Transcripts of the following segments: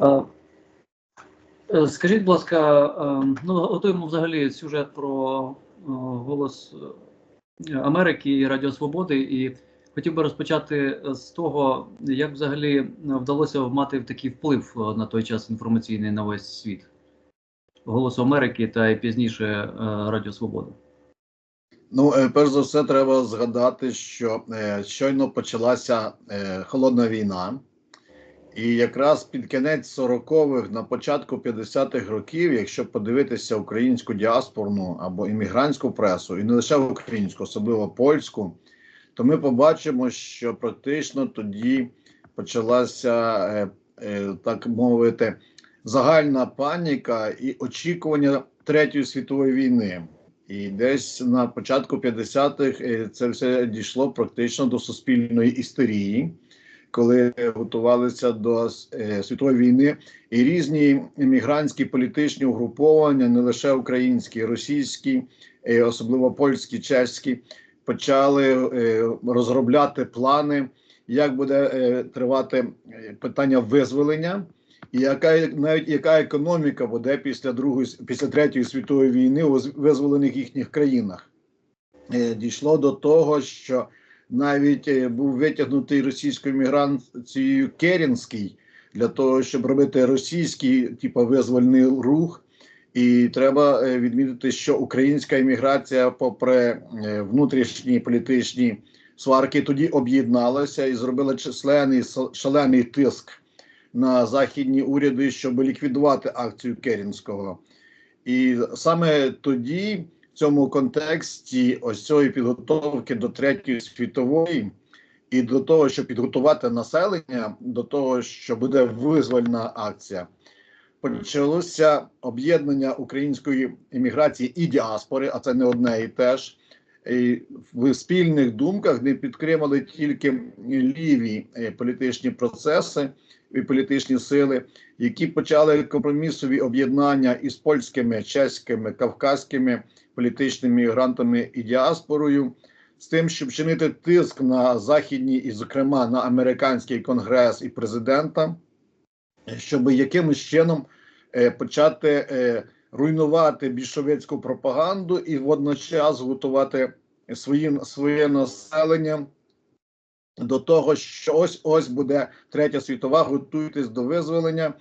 Е, е, Скажіть, будь ласка, е, ну готуємо взагалі сюжет про голос Америки і Радіо Свободи, і хотів би розпочати з того, як взагалі вдалося мати такий вплив на той час інформаційний на весь світ Голосу Америки та і пізніше Радіо Свобода. Ну, перш за все, треба згадати, що щойно почалася холодна війна, і якраз під кінець 40-х, на початку 50-х років, якщо подивитися українську діаспорну або іммігрантську пресу, і не лише українську, особливо польську, то ми побачимо, що практично тоді почалася, е, е, так мовити, загальна паніка і очікування Третьої світової війни. І десь на початку 50-х е, це все дійшло практично до суспільної істерії, коли готувалися до е, світової війни, і різні емігрантські політичні угруповання, не лише українські, російські, е, особливо польські, чеські, почали е, розробляти плани, як буде тривати питання визволення. І яка навіть яка економіка буде після другої після третьої світової війни у визволених їхніх країнах? Дійшло до того, що навіть е, був витягнутий російською міграцією Керінський для того, щоб робити російський типу, визвольний рух. І треба е, відмітити, що українська імміграція, попри е, внутрішні політичні сварки, тоді об'єдналася і зробила численний шалений тиск на західні уряди, щоб ліквідувати акцію Керінського. І саме тоді, цьому контексті, ось цієї підготовки до третьої світової, і до того, щоб підготувати населення до того, що буде визвольна акція, почалося об'єднання української імміграції і діаспори, а це не одне і те ж. І в спільних думках не підтримали тільки ліві е, політичні процеси і політичні сили, які почали компромісові об'єднання із польськими, чеськими, кавказькими політичними мігрантами і діаспорою, з тим, щоб чинити тиск на західні, і, зокрема, на американський конгрес і президента, щоб якимось чином е, почати е, руйнувати більшовицьку пропаганду і водночас готувати своїм своє населення до того, що ось ось буде третя світова, готуйтесь до визволення,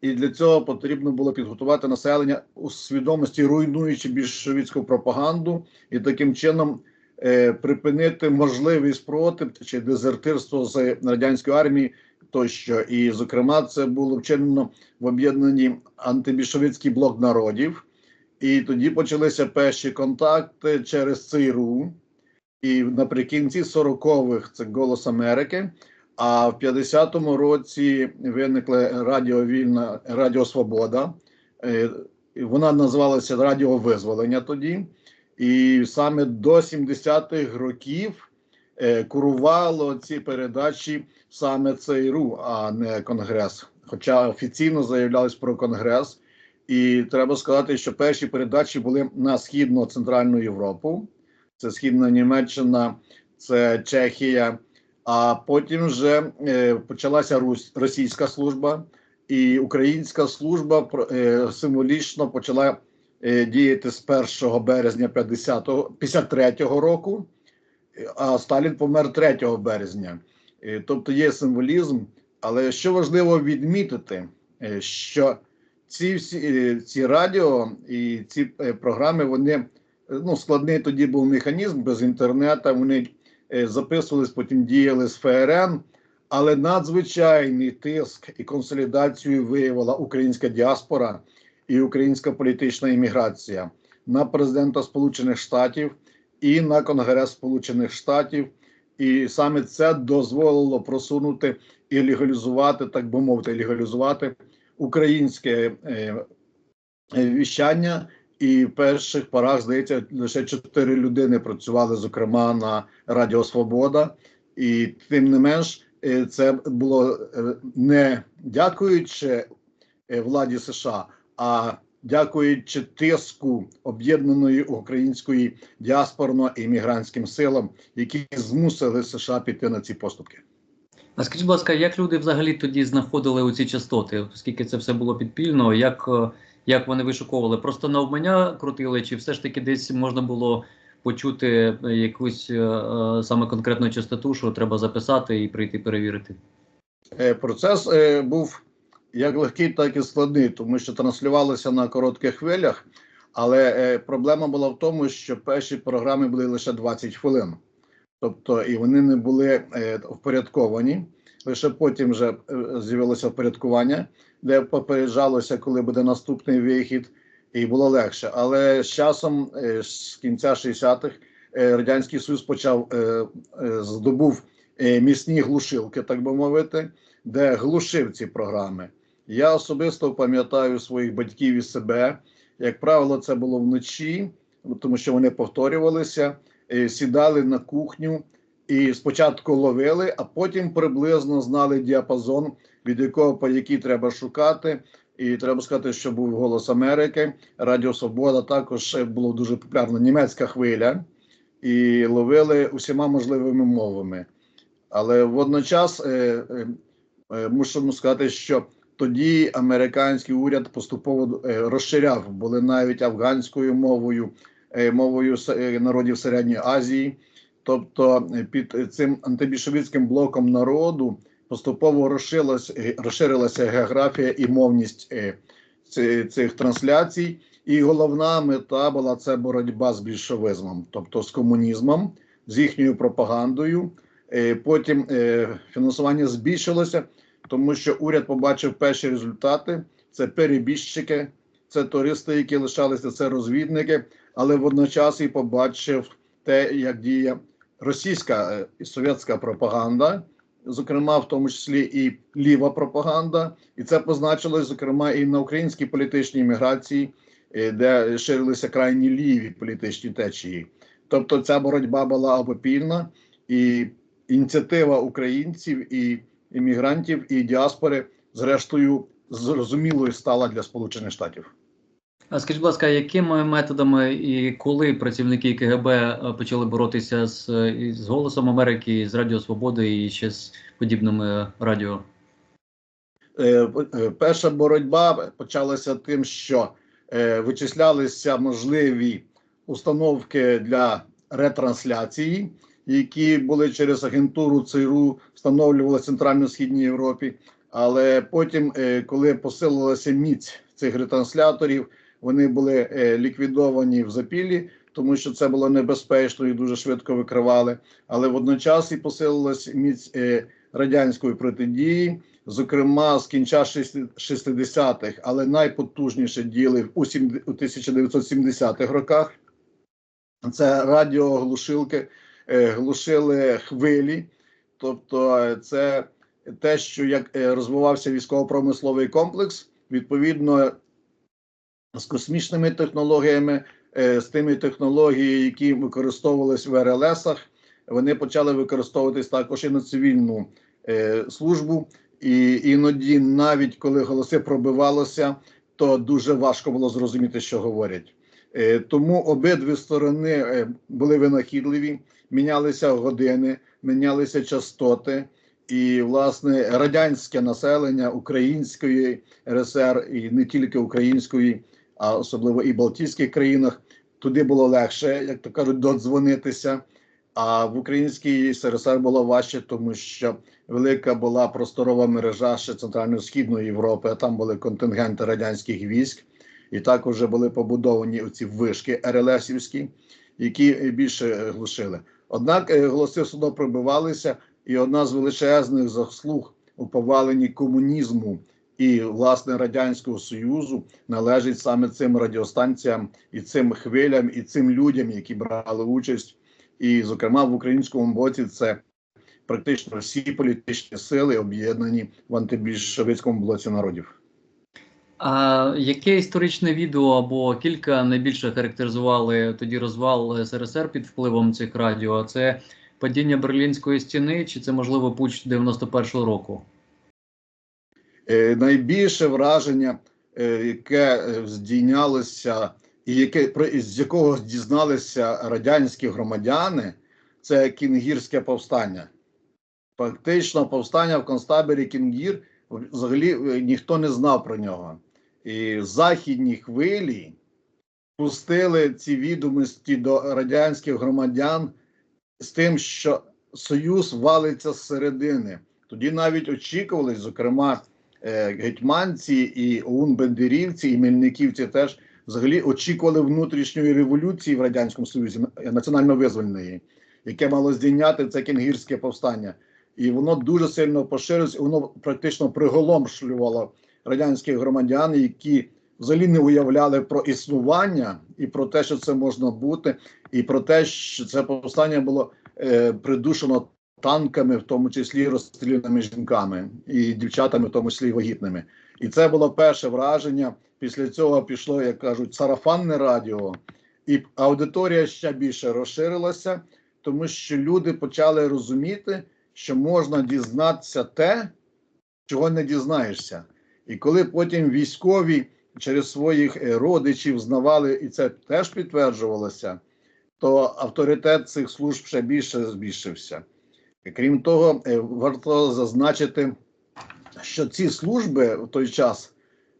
і для цього потрібно було підготувати населення у свідомості, руйнуючи більшовицьку пропаганду, і таким чином е, припинити можливий спротив чи дезертирство з радянської армії. Тощо, і зокрема, це було вчинено в об'єднанні антибільшовицький блок народів, і тоді почалися перші контакти через ЦРУ. І наприкінці 40-х це Голос Америки. А в 50-му році виникла Радіо Вільна Радіо Свобода. Е, Вона називалася Радіо Визволення тоді. І саме до 70-х років е, курувало ці передачі саме ЦРУ, а не Конгрес. Хоча офіційно заявлялись про Конгрес. І треба сказати, що перші передачі були на східно-центральну Європу це Східна Німеччина, це Чехія. А потім вже е, почалася російська служба, і українська служба е, символічно почала е, діяти з 1 березня 50 53-го року, а Сталін помер 3 березня. Тобто є символізм. Але що важливо відмітити, що ці всі ці радіо і ці програми вони ну, складний тоді був механізм без інтернету. Вони записувались, потім діяли з ФРН, але надзвичайний тиск і консолідацію виявила українська діаспора і українська політична імміграція на президента Сполучених Штатів і на Конгрес Сполучених Штатів. І саме це дозволило просунути і легалізувати, так би мовити, легалізувати українське е, е, віщання і в перших порах, здається, лише чотири людини працювали, зокрема на Радіо Свобода, і тим не менш, е, це було е, не дякуючи е, владі США, а дякуючи тиску об'єднаної української діаспорно іммігрантським силам, які змусили США піти на ці поступки. А скажіть, будь ласка, як люди взагалі тоді знаходили у ці частоти, оскільки це все було підпільно, як, як вони вишуковували? Просто навмання крутили, чи все ж таки десь можна було почути якусь е, е, саме конкретну частоту, що треба записати і прийти перевірити? Е, Процес е, був як легкий, так і складний, тому що транслювалося на коротких хвилях. Але е, проблема була в тому, що перші програми були лише 20 хвилин. Тобто, і вони не були е, впорядковані. Лише потім вже е, з'явилося впорядкування, де попереджалося, коли буде наступний вихід, і було легше. Але з часом, е, з кінця 60-х, е, Радянський Союз почав здобув міцні глушилки, так би мовити, де глушив ці програми. Я особисто пам'ятаю своїх батьків і себе. Як правило, це було вночі, тому що вони повторювалися, сідали на кухню і спочатку ловили, а потім приблизно знали діапазон, від якого по який треба шукати. І треба сказати, що був голос Америки, Радіо Свобода також було дуже популярно німецька хвиля, і ловили усіма можливими мовами. Але водночас е, е, е, мушу сказати, що тоді американський уряд поступово е, розширяв, були навіть афганською мовою, е, мовою народів Середньої Азії. Тобто е, під е, цим антибільшовицьким блоком народу поступово е, розширилася географія і мовність цих трансляцій. І головна мета була це боротьба з більшовизмом, тобто з комунізмом, з їхньою пропагандою. Потім фінансування збільшилося, тому що уряд побачив перші результати: це перебіжчики, це туристи, які лишалися, це розвідники, але водночас і побачив те, як діє російська е, і совєтська пропаганда, зокрема, в тому числі і ліва пропаганда, і це позначилось, зокрема, і на українській політичній міграції, е, де ширилися крайні ліві політичні течії. Тобто, ця боротьба була обопільна, і ініціатива українців і іммігрантів і діаспори, зрештою, зрозумілою стала для Сполучених Штатів. А скажіть, будь ласка, якими методами і коли працівники КГБ е, почали боротися з, е, з Голосом Америки, з Радіо Свободи і ще з подібними радіо? Е, Перша боротьба почалася тим, що вичислялися можливі установки для ретрансляції, які були через агентуру ЦРУ, встановлювали в Центрально-Східній Європі. Але потім, коли посилилася міць цих ретрансляторів, вони були е, ліквідовані в запіллі, тому що це було небезпечно і дуже швидко викривали. Але водночас і посилилась міць е, радянської протидії. Зокрема, з кінця 60-х, але найпотужніше діли у у 1970-х роках. Це радіоглушилки, е, глушили хвилі, тобто це те, що як розвивався військово-промисловий комплекс, відповідно з космічними технологіями, е, з тими технологіями, які використовувалися в РЛСах, вони почали використовуватись також і на цивільну е, службу. І іноді, навіть коли голоси пробивалося, то дуже важко було зрозуміти, що говорять. Е, Тому обидві сторони були винахідливі, мінялися години, мінялися частоти, і власне радянське населення української РСР і не тільки української, а особливо і в Балтійських країнах. Туди було легше, як то кажуть, додзвонитися. А в українській СРСР було важче, тому що велика була просторова мережа ще центрально-східної Європи. а Там були контингенти радянських військ, і також були побудовані оці вишки РЛСівські, які більше глушили. Однак е, голоси все одно пробивалися, і одна з величезних заслуг у поваленні комунізму і власне радянського союзу належить саме цим радіостанціям і цим хвилям, і цим людям, які брали участь. І, зокрема, в українському боці це практично всі політичні сили об'єднані в антибільшовицькому блоці народів. А яке історичне відео або кілька найбільше характеризували тоді розвал СРСР під впливом цих радіо? Це падіння Берлінської стіни, чи це можливо путч 91-го року? Е, найбільше враження, е, яке е, здійнялося, і яке з якого дізналися радянські громадяни, це кінгірське повстання. Фактично, повстання в концтаборі Кінгір взагалі ніхто не знав про нього. І західні хвилі пустили ці відомості до радянських громадян з тим, що Союз валиться зсередини. Тоді навіть очікували, зокрема, гетьманці і ОУН-бендерівці, і мельниківці теж взагалі очікували внутрішньої революції в Радянському Союзі, національно-визвольної, яке мало здійняти це кінгірське повстання. І воно дуже сильно поширилось, воно практично приголомшлювало радянських громадян, які взагалі не уявляли про існування і про те, що це можна бути, і про те, що це повстання було е, придушено танками, в тому числі розстріляними жінками і дівчатами, в тому числі вагітними. І це було перше враження. Після цього пішло, як кажуть, сарафанне радіо, і аудиторія ще більше розширилася, тому що люди почали розуміти, що можна дізнатися те, чого не дізнаєшся. І коли потім військові через своїх е, родичів знавали, і це теж підтверджувалося, то авторитет цих служб ще більше збільшився. Крім того, е, варто зазначити, що ці служби в той час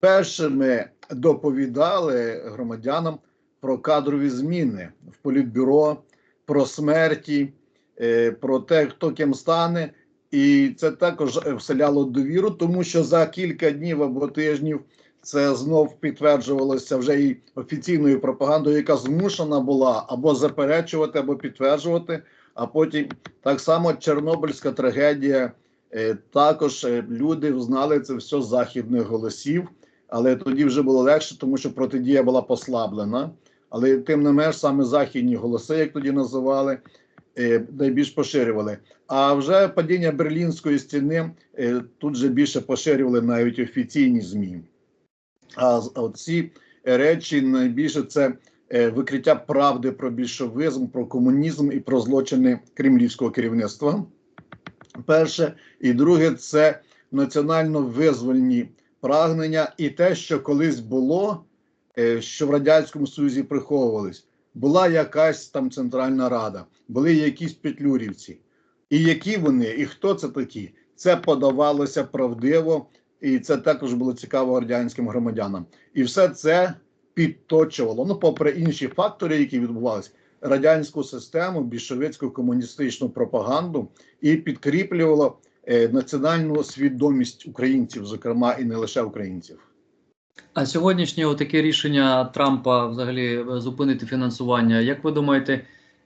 першими доповідали громадянам про кадрові зміни в політбюро, про смерті, е, про те, хто ким стане. І це також вселяло довіру, тому що за кілька днів або тижнів це знов підтверджувалося вже і офіційною пропагандою, яка змушена була або заперечувати, або підтверджувати. А потім так само Чорнобильська трагедія. е, Також е, люди знали це все з західних голосів, але тоді вже було легше, тому що протидія була послаблена. Але тим не менш, саме західні голоси, як тоді називали, е, найбільш поширювали. А вже падіння Берлінської стіни тут же більше поширювали навіть офіційні ЗМІ. А оці речі найбільше це викриття правди про більшовизм, про комунізм і про злочини кремлівського керівництва. Перше, і друге, це національно-визвольні прагнення, і те, що колись було, е, що в радянському Союзі приховувались. Була якась там центральна рада, були якісь петлюрівці. І які вони, і хто це такі? Це подавалося правдиво, і це також було цікаво радянським громадянам. І все це підточувало, ну, попри інші фактори, які відбувалися, радянську систему, більшовицьку комуністичну пропаганду і підкріплювало е, національну свідомість українців, зокрема, і не лише українців. А сьогоднішнє таке рішення Трампа взагалі е, зупинити фінансування. Як ви думаєте,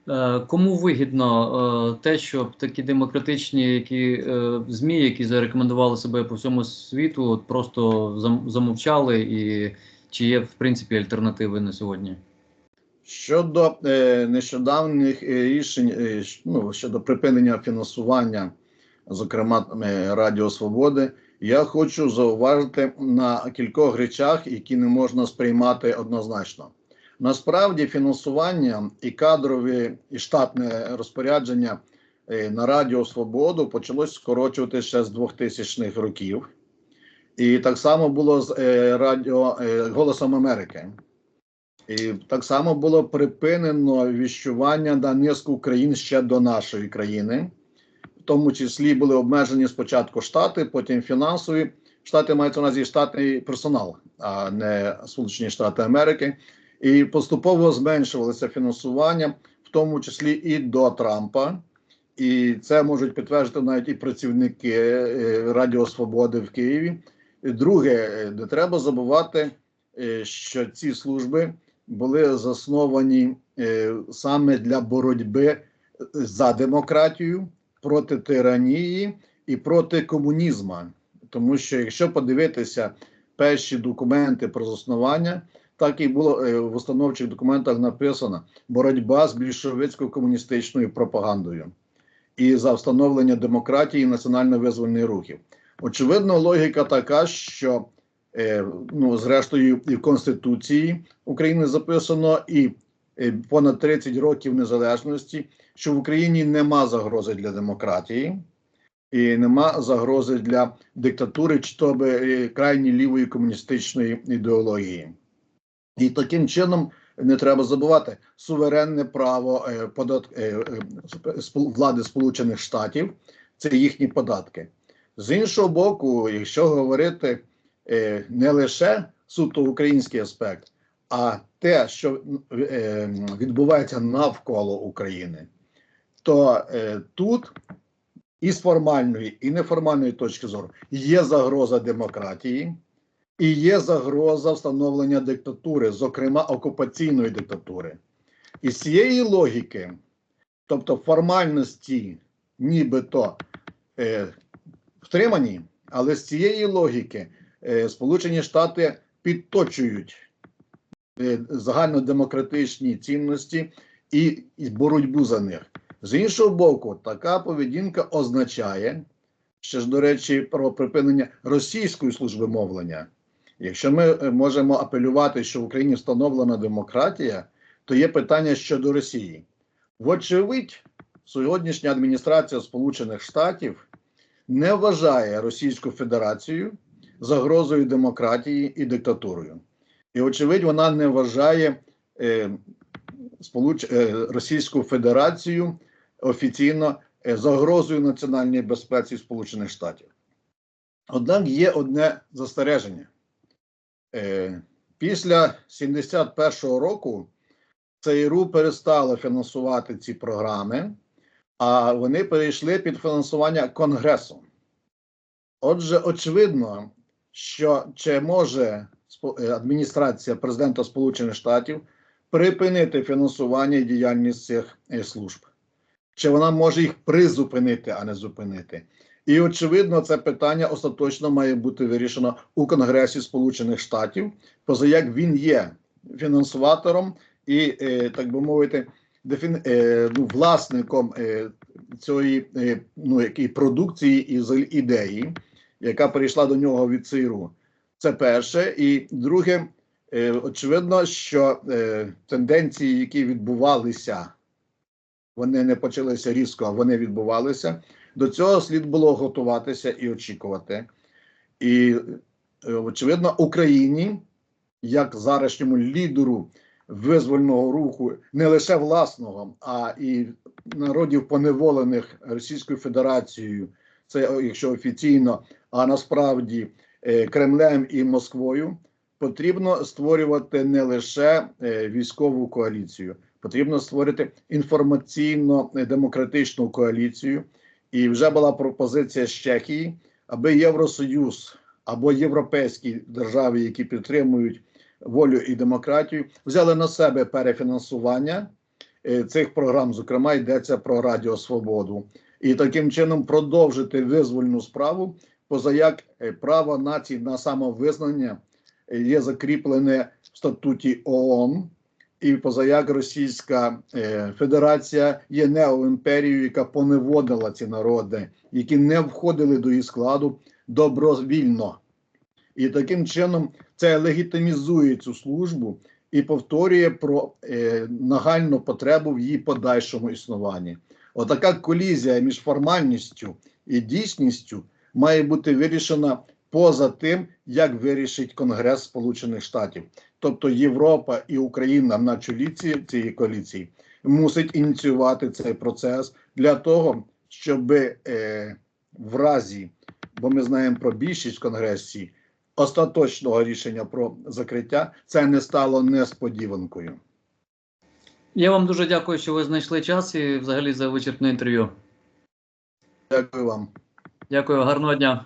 е, кому вигідно е, те, щоб такі демократичні які змі, які зарекомендували себе по всьому світу, просто зам- замовчали, і чи є в принципі альтернативи на сьогодні? Щодо е, нещодавніх е, рішень е, ну, щодо припинення фінансування, зокрема е, Радіо Свободи, я хочу зауважити на кількох речах, які не можна сприймати однозначно. Насправді, фінансування і кадрові, і штатне розпорядження е, на Радіо Свободу почалось скорочувати ще з 2000-х років. І так само було з е, радіо е, Голосом Америки. І так само було припинено віщування на низку країн ще до нашої країни. В тому числі були обмежені спочатку штати, потім фінансові. Штати мають на увазі штатний персонал, а не Сполучені Штати Америки. І поступово зменшувалося фінансування, в тому числі і до Трампа. І це можуть підтвердити навіть і працівники е, Радіо Свободи в Києві. Друге, не треба забувати, е, що ці служби були засновані е, саме для боротьби за демократію, проти тиранії і проти комунізму. Тому що якщо подивитися перші документи про заснування, так і було е, в установчих документах написано боротьба з більшовицько-комуністичною пропагандою і за встановлення демократії і національно-визвольних рухів. Очевидно, логіка така, що е, ну, зрештою, і в Конституції України записано, і е, понад 30 років незалежності, що в Україні нема загрози для демократії і нема загрози для диктатури чи то би е, крайні лівої комуністичної ідеології. І таким чином не треба забувати суверенне право е, подат, влади Сполучених Штатів це їхні податки. З іншого боку, якщо говорити е, не лише суто український аспект, а те, що е, відбувається навколо України, то е, тут і з формальної, і неформальної точки зору є загроза демократії, і є загроза встановлення диктатури, зокрема окупаційної диктатури. І з цієї логіки, тобто формальності, нібито е, втримані, але з цієї логіки е, Сполучені Штати підточують е, загальнодемократичні цінності і, боротьбу за них. З іншого боку, така поведінка означає, ще ж до речі, про припинення російської служби мовлення. Якщо ми е, можемо апелювати, що в Україні встановлена демократія, то є питання щодо Росії. Вочевидь, сьогоднішня адміністрація Сполучених Штатів не вважає Російську Федерацію загрозою демократії і диктатурою. І, очевидь, вона не вважає е, Сполуч... е, Російську Федерацію офіційно е, загрозою національній безпеці Сполучених Штатів. Однак є одне застереження. Е, після 71-го року ЦРУ перестало фінансувати ці програми, а вони перейшли під фінансування Конгресу. Отже, очевидно, що чи може е, адміністрація президента Сполучених Штатів припинити фінансування і діяльність цих е, служб, чи вона може їх призупинити, а не зупинити. І очевидно, це питання остаточно має бути вирішено у Конгресі Сполучених Штатів, поза як він є фінансуватором і, е, так би мовити, дефін, е, ну, власником е, цієї е, ну, продукції і ідеї, яка перейшла до нього від ЦРУ. Це перше. І друге, очевидно, що тенденції, які відбувалися, вони не почалися різко, вони відбувалися. До цього слід було готуватися і очікувати. І, очевидно, Україні, як зарашньому лідеру визвольного руху, не лише власного, а і народів поневолених Російською Федерацією, це якщо офіційно, а насправді е, Кремлем і Москвою, потрібно створювати не лише е, військову коаліцію, потрібно створити інформаційно-демократичну коаліцію. І вже була пропозиція з Чехії, аби Євросоюз або європейські держави, які підтримують волю і демократію, взяли на себе перефінансування е, цих програм. Зокрема, йдеться про Радіо Свободу, і таким чином продовжити визвольну справу, позаяк е, право націй на самовизнання е, є закріплене в статуті ООН. І позаяк Російська Федерація є неоімперією, яка поневодила ці народи, які не входили до її складу добровільно. І таким чином це легітимізує цю службу і повторює про е, нагальну потребу в її подальшому існуванні. Отака колізія між формальністю і дійсністю має бути вирішена поза тим, як вирішить Конгрес Сполучених Штатів. Тобто Європа і Україна на чолі цієї коаліції мусить ініціювати цей процес для того, щоб е, в разі, бо ми знаємо про більшість в Конгресі, остаточного рішення про закриття, це не стало несподіванкою. Я вам дуже дякую, що ви знайшли час і взагалі за вичерпне інтерв'ю. Дякую вам. Дякую, гарного дня.